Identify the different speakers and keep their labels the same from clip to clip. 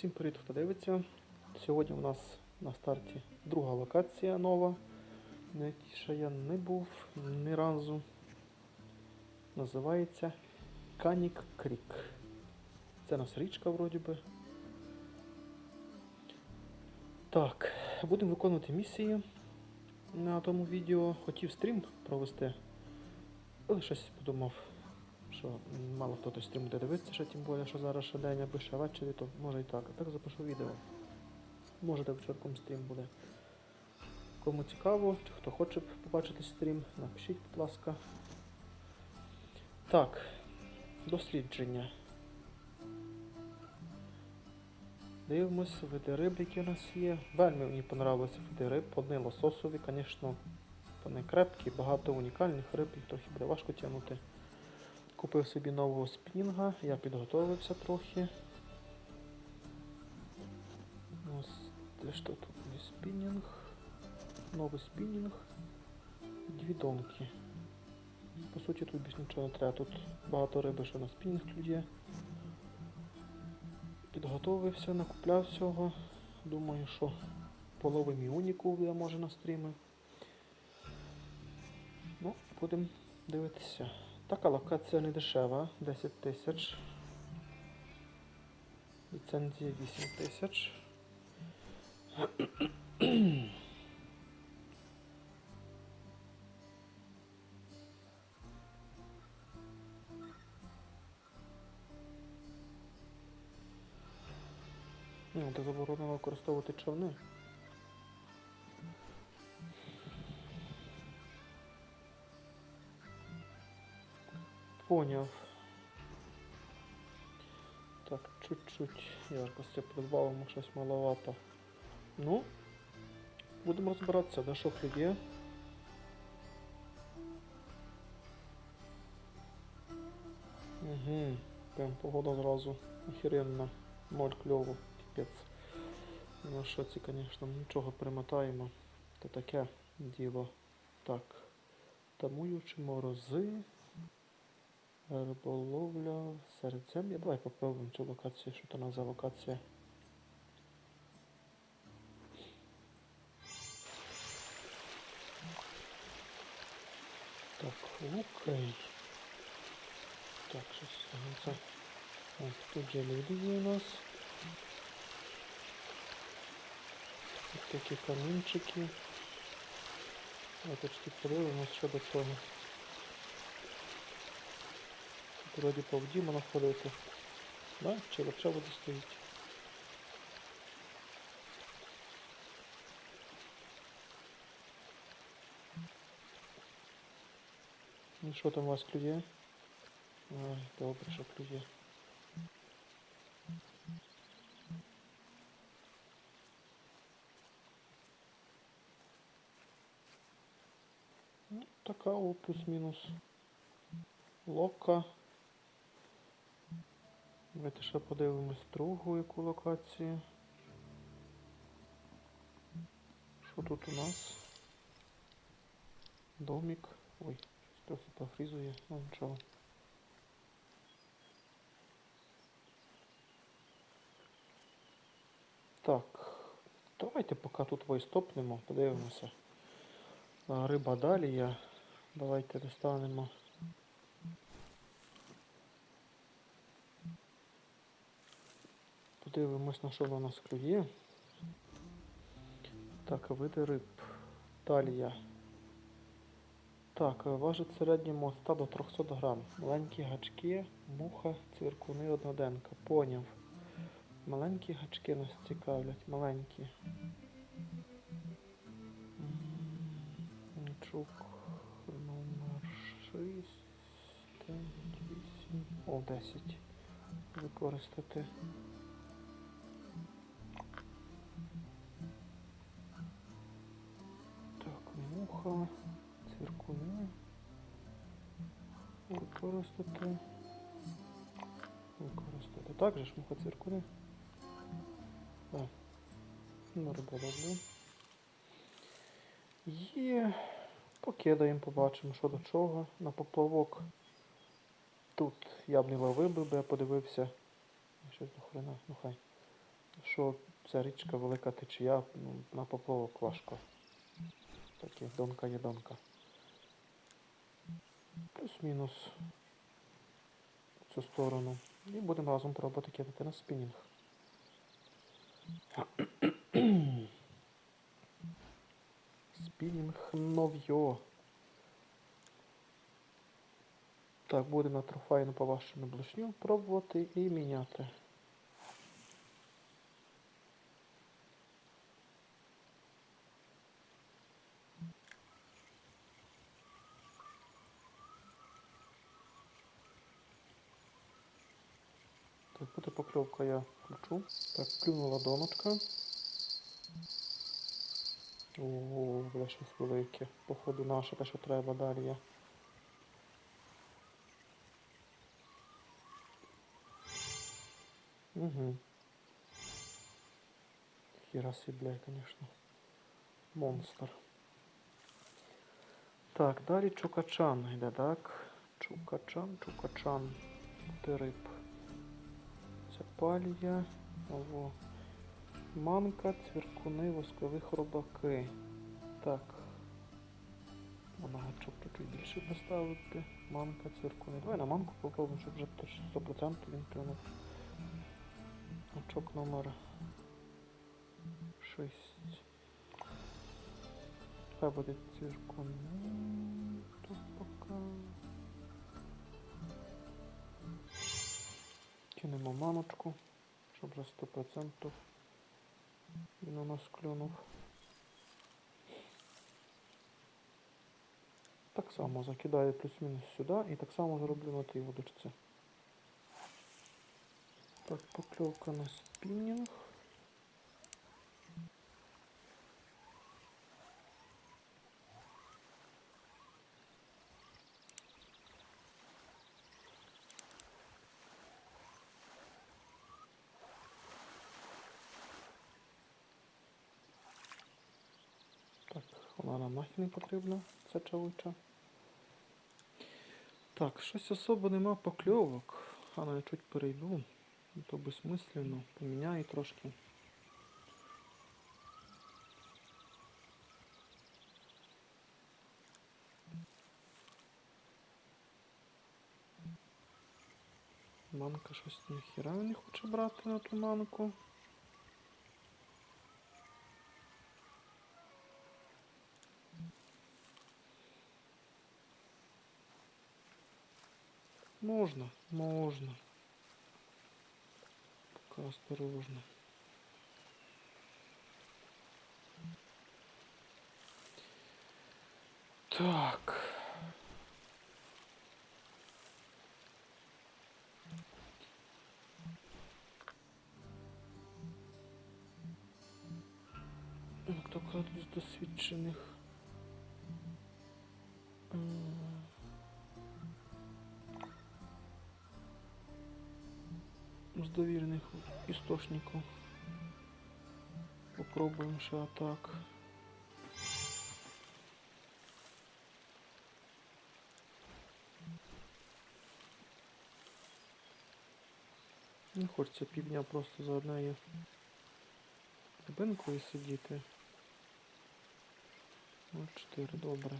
Speaker 1: Всім привіт, хто дивиться. Сьогодні у нас на старті друга локація нова, на якій ще я не був ні разу. Називається Канік Крік. Це у нас річка вроді би. Так, будемо виконувати місії на тому відео. Хотів стрім провести, але щось подумав, що мало хто той стрім буде дивитися, ще тим більше, що зараз ще день аби ще ввечері, то може і так. А так запишу відео. Може де вечірком стрім буде. Кому цікаво, чи хто хоче побачити стрім, напишіть, будь ласка. Так, дослідження. Дивимось, види риб, які у нас є. Вельми мені понравилися види риб. Одні лососові, звісно, вони крепкі, багато унікальних риб, їх трохи буде важко тягнути. Купив собі нового спінінга, я підготовився трохи. Ось де що тут є спінінг. Новий спінінг. Дві донки. По суті тут більш нічого не треба. Тут багато риби, що на спінінг тут є. Підготовився, накупляв всього. Думаю, що половим і уніку я може на стріми. Ну, будемо дивитися. Така локація не дешева, 10 тисяч. Ліцензія 8 тисяч. Ну, заборонено використовувати човни. Поняв. Так, чуть-чуть яркості придбавимо щось маловато. Ну, будемо розбиратися, де що є. Угу, прям погода зразу охеренна. Ноль кльово, піпець. Ну що це, звісно, нічого примотаємо. То таке діло. Так. Тамуючи морози. Риболовля середзем'я. Давай попробуємо цю локацію, що то у нас за локація. Так, лукай. Так, щось. Ось тут же люди у нас. Тут такі камінчики. Я почти подивимось, що до того. вроді повдіма знаходити. Да? Чи лапша води стоїть? Ну що там у вас клює? Ай, добре, що клює. Ну, така о, плюс-мінус. Лока. Давайте ще подивимось другу яку локацію. Що тут у нас? Домик. Ой, щось трохи пофрізує, ну нічого. Так, давайте поки тут вистопнемо, подивимося. Риба далі. Давайте достанемо. Подивимось, на що вона у нас клює. Так, види риб. Талія. Так, важить середньому від 100 до 300 грам. Маленькі гачки, муха, цвіркуни, одноденка. Поняв. Маленькі гачки нас цікавлять. Маленькі. Чук номер 6, 9, 8, о, 10. Використати. Використати. Використати. Так же ж муха цвіркуни. Так. Ну. Є. Покидаємо, побачимо, що до чого. На поплавок. Тут я б не ловив би, бо я подивився. Щось до хрена, ну хай. що ця річка велика течія, ну, на поплавок важко. Таке донка є донка. Плюс-мінус цю сторону. І будемо разом пробувати кидати на спінінг. Спінінг нов'йо. Так, будемо на трофейну поважчену блишню пробувати і міняти. Так, буде я включу. Так, клюнула доночка. Ого, буде щось велике. Походу наше те, що треба далі є. Угу. Хіра бля, конечно. Монстр. Так, далі Чукачан йде, так? Чукачан, Чукачан. Ти риб. Палія. Ого. Манка, цвіркуни, воскові хробаки. Так. Вона гачок чуть більше поставити. Манка, цвіркуни. Давай на манку попробуємо, щоб вже точно 100% він клюнув. Гачок номер 6. Хай буде цвіркуни. Тут поки. Кинемо мамочку, щоб за 100% він у нас клюнув. Так само закидаю плюс-мінус сюди і так само зроблю на тій водочці. Так, покльовка на спінінг. Так, вона нам нахід не потрібна, ця чавуча. Так, щось особо нема покльовок. А ну я чуть перейду. Ну, То безсмислено. Поміняю трошки. Манка щось ніхіра не хоче брати на ту манку. Можна, можна. Пока осторожно. Так. Ну, Хто кладуть з досвідчених? З довірених істочників. Попробуємо ще отак. Не хочеться півдня просто за одною рибинкою сидіти. 0,4, добре.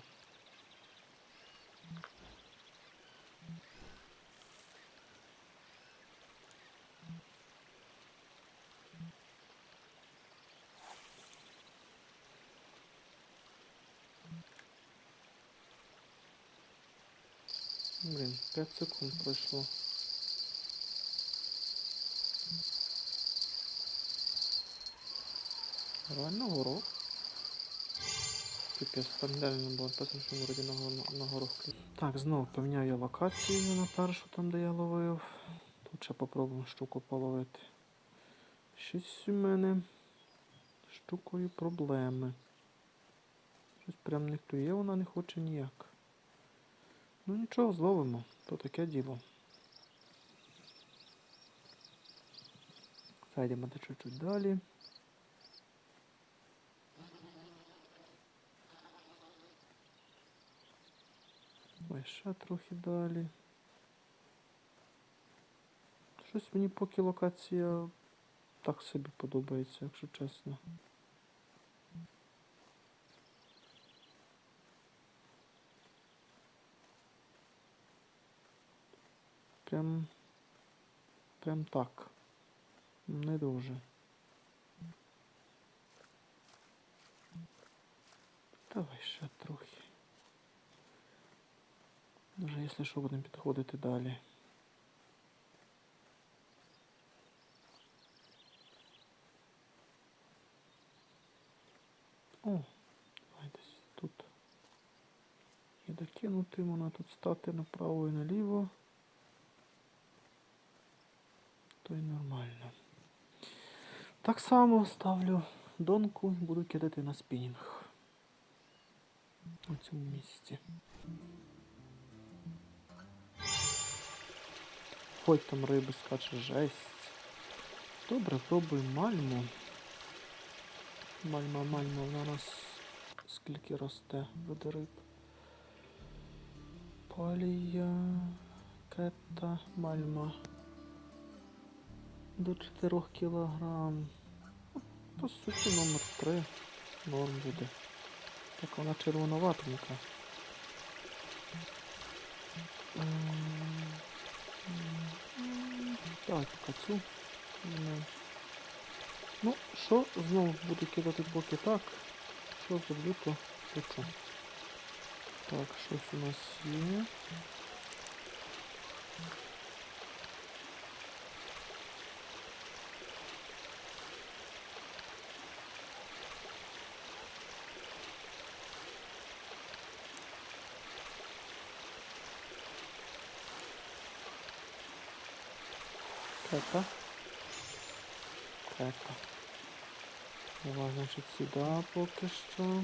Speaker 1: Блін, 5 секунд пройшло. Реально горох. Там реально було написано, що вроді на, го- на горох. Так, знову поміняю я локацію на першу, там де я ловив. Тут ще попробуємо штуку половити. Щось у мене штукою проблеми. Щось прям не клює, вона не хоче ніяк. Ну нічого, зловимо, то таке діло. Зайдемо чуть-чуть далі. Ой, ще трохи далі. Щось мені поки локація так собі подобається, якщо чесно. Прям. Прям так. Не дуже. Давай ще трохи. Вже, якщо що, будемо підходити далі. О, давай десь тут. І докинути вона тут стати направо і наліво. То й нормально. Так само ставлю донку буду кидати на спінінг. У цьому місці. Хоть там риби скаче жесть. Добре, пробуємо мальму. Мальма, мальма, вона нас скільки росте буде риб. Палія, кета, мальма. До 4 кілограм. Ну, По суті, номер 3 норм буде. Так вона червоноватенька. Так, кацю. Ну, що знову буду кидати боки так. Що зроблю, то почу. Так, щось у нас є. Кека. Кека. Давай, значить, сюди поки що.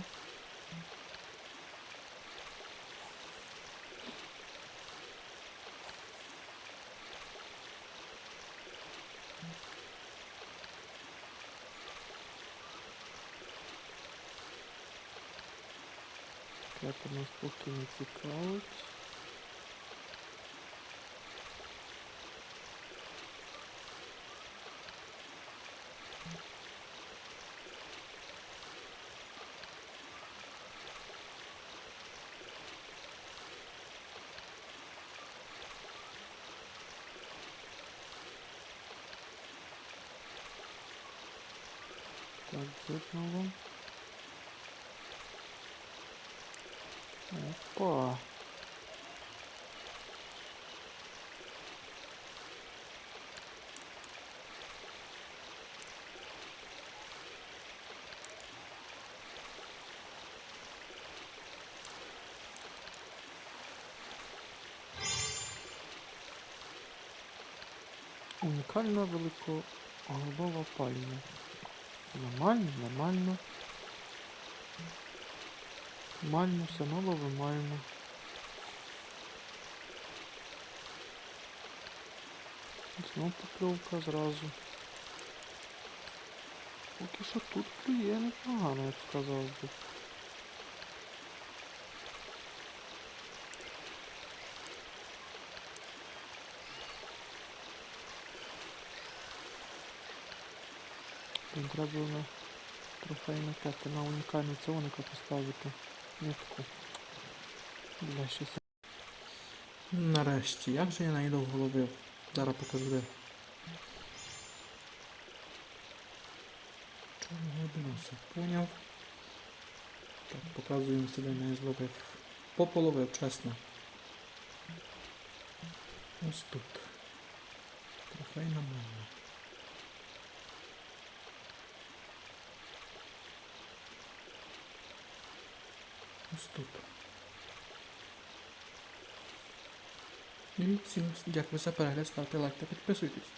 Speaker 1: Кека нас поки не цікавить. Так, зеркало. Опа. Унікальна великоголова пальма. Нормально, нормально. Нормально, все ново вимаємо. Знов покльовка зразу. Поки що тут клює непогано, я б сказав би. Треба було на трофейну кепи, на унікальну цеоника поставити нитку. Бля, щось. Нарешті, як же я найду головив? Зараз покажу де. Глибину все поняв. Так, показуємо себе не зловив. Пополовив, чесно. Ось тут. Трофейна мама. Ось тут. Всім дякую за перегляд, ставте лайк та підписуйтесь.